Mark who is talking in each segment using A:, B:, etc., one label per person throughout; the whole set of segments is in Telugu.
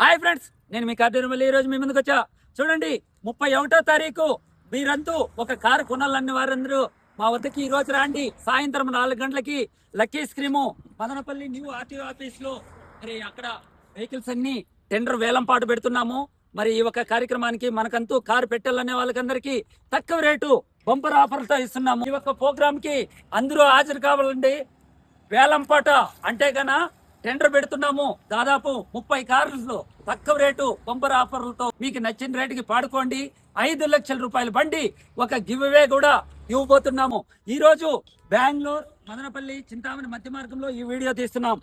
A: హాయ్ ఫ్రెండ్స్ నేను మీ కార్తీరమల్లి ఈ రోజు మీ ముందుకు వచ్చా? చూడండి ముప్పై ఒకటో తారీఖు మీరంతూ ఒక కారు కొనాలన్న వారందరూ మా వద్దకి ఈరోజు రాండి. సాయంత్రం నాలుగు గంటలకి lucky scream Madanapalle new RTO ఆఫీస్లో. మరి అక్కడ వెహికల్స్ అన్ని టెండర్ వేలం పాటు పెడుతున్నాము. మరి ఈ ఒక కార్యక్రమానికి మనకంతూ కారు పెట్టాలనే వాళ్ళకందరికీ తక్కువ రేటు బంపర్ ఆఫర్లతో ఇస్తున్నాము. ఈ యొక్క ప్రోగ్రామ్కి అందరూ హాజరు కావాలండి. వేలంపాట అంటే గన టెండర్ పెడుతున్నాము. దాదాపు ముప్పై కార్లు తక్కువ రేటు బొంబర్ ఆఫర్లతో మీకు నచ్చిన రేటుకి పాడుకోండి. ఐదు లక్షల రూపాయల బండి ఒక గివ్ అవే కూడా ఇవ్వబోతున్నాము. ఈరోజు బెంగళూరు మదనపల్లి చింతామణి మధ్య మార్గంలో ఈ వీడియో తీస్తున్నాం.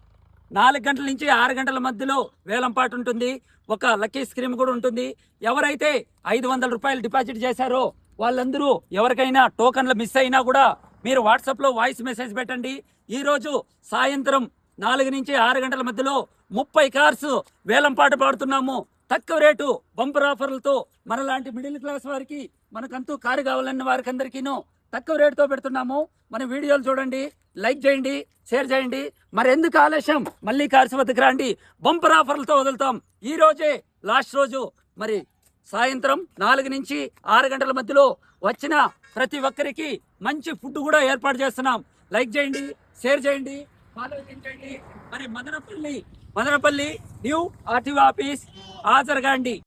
A: నాలుగు గంటల నుంచి ఆరు గంటల మధ్యలో వేలంపాటు ఉంటుంది. ఒక లక్కీ స్క్రీమ్ కూడా ఉంటుంది. ఎవరైతే ఐదు వందల రూపాయలు డిపాజిట్ చేశారో వాళ్ళందరూ ఎవరికైనా టోకన్లు మిస్ అయినా కూడా మీరు వాట్సాప్లో వాయిస్ మెసేజ్ పెట్టండి. ఈరోజు సాయంత్రం నాలుగు నుంచి ఆరు గంటల మధ్యలో ముప్పై కార్స్ వేలంపాట పాడుతున్నాము. తక్కువ రేటు బంపర్ ఆఫర్లతో మనలాంటి మిడిల్ క్లాస్ వారికి మనకంతూ కారు కావాలన్న వారికందరికీను తక్కువ రేటుతో పెడుతున్నాము. మన వీడియోలు చూడండి లైక్ చేయండి షేర్ చేయండి. మరి ఎందుకు ఆలస్యం? మళ్ళీ కార్స్ వద్దకు రండి. బంపర్ ఆఫర్లతో వదులుతాం. ఈ రోజే లాస్ట్ రోజు. మరి సాయంత్రం నాలుగు నుంచి ఆరు గంటల మధ్యలో వచ్చిన ప్రతి ఒక్కరికి మంచి ఫుడ్ కూడా ఏర్పాటు చేస్తున్నాం. లైక్ చేయండి షేర్ చేయండి. ఆలోచించండి. మరి Madanapalle Madanapalle new RTO office హాజరుగాండి